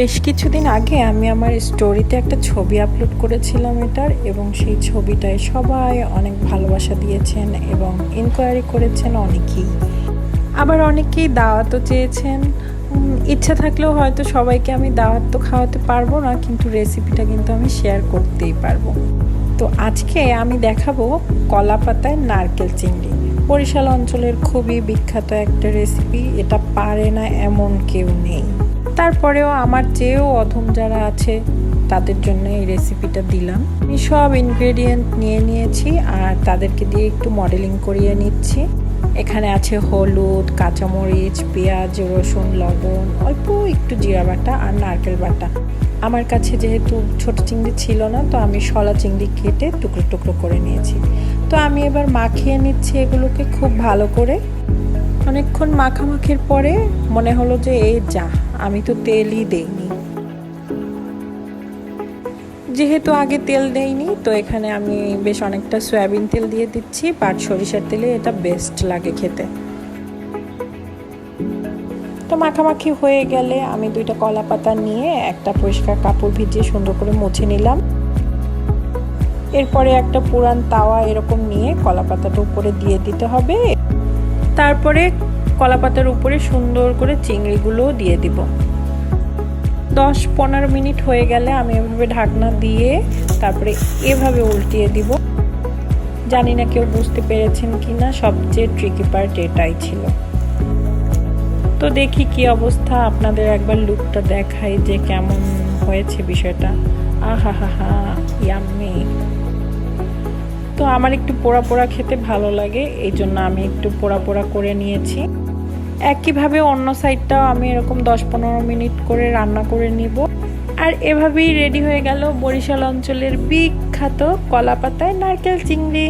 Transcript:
বেশ কিছুদিন আগে আমি আমার স্টোরিতে একটা ছবি আপলোড করেছিলাম এটার এবং সেই ছবিটায় সবাই অনেক ভালোবাসা দিয়েছেন এবং ইনকোয়ারি করেছেন অনেকেই। আবার অনেকেই দাওয়াতও চেয়েছেন। ইচ্ছা থাকলেও হয়তো সবাইকে আমি দাওয়াত তো খাওয়াতে পারব না, কিন্তু রেসিপিটা কিন্তু আমি শেয়ার করতেই পারব। তো আজকে আমি দেখাবো কলা পাতায় নারকেল চিংড়ি। বরিশাল অঞ্চলের খুবই বিখ্যাত একটা রেসিপি এটা পারে না এমন কেউ নেই। তারপরেও আমার চেয়েও অধম যারা আছে, তাদের জন্য এই রেসিপিটা দিলাম। আমি সব ইনগ্রেডিয়েন্ট নিয়ে নিয়েছি আর তাদেরকে দিয়ে একটু মডেলিং করিয়ে নিচ্ছি। এখানে আছে হলুদ, কাঁচামরিচ, পেঁয়াজ, রসুন, লবণ, অল্প একটু জিরা বাটা আর নারকেল বাটা। আমার কাছে যেহেতু ছোট চিংড়ি ছিল না, তো আমি শলা চিংড়ি কেটে টুকরো টুকরো করে নিয়েছি। তো আমি এবার মাখিয়ে নিচ্ছি এগুলোকে খুব ভালো করে। অনেকক্ষণ মাখামাখির পরে মনে হলো যে এই যা, আমি তো তেলই দেইনি। যেহেতু আগে তেল দেইনি, তো এখানে আমি বেশ অনেকটা সয়াবিন তেল দিয়ে দিচ্ছি বাট সরিষার তেলে এটা বেস্ট লাগে খেতে। তো মাখামাখি হয়ে গেলে আমি দুইটা কলা পাতা নিয়ে একটা পরিষ্কার কাপড় ভিজিয়ে সুন্দর করে মুছে নিলাম। এরপরে একটা পুরান তাওয়া এরকম নিয়ে কলা পাতাটা উপরে দিয়ে দিতে হবে। তারপরে কলা পাতার উপরে সুন্দর করে চিংড়িগুলো দিয়ে দিব। দশ পনেরো মিনিট হয়ে গেলে আমি এভাবে ঢাকনা দিয়ে তারপরে এভাবে উল্টিয়ে দিব। জানি না কেউ বুঝতে পেরেছেন কি না সবচেয়ে ট্রিকি পার্ট এটাই ছিল। তো দেখি কি অবস্থা, আপনাদের একবার লুকটা দেখাই যে কেমন হয়েছে বিষয়টা। আহা হা হা ইয়াম্মি তো আমার একটু পোড়া পোড়া খেতে ভালো লাগে, এই জন্য আমি একটু পোড়া পোড়া করে নিয়েছি। একইভাবে অন্য সাইডটাও আমি এরকম দশ পনেরো মিনিট করে রান্না করে নিব। আর এভাবেই রেডি হয়ে গেল বরিশাল অঞ্চলের বিখ্যাত কলা পাতায় নারকেল চিংড়ি।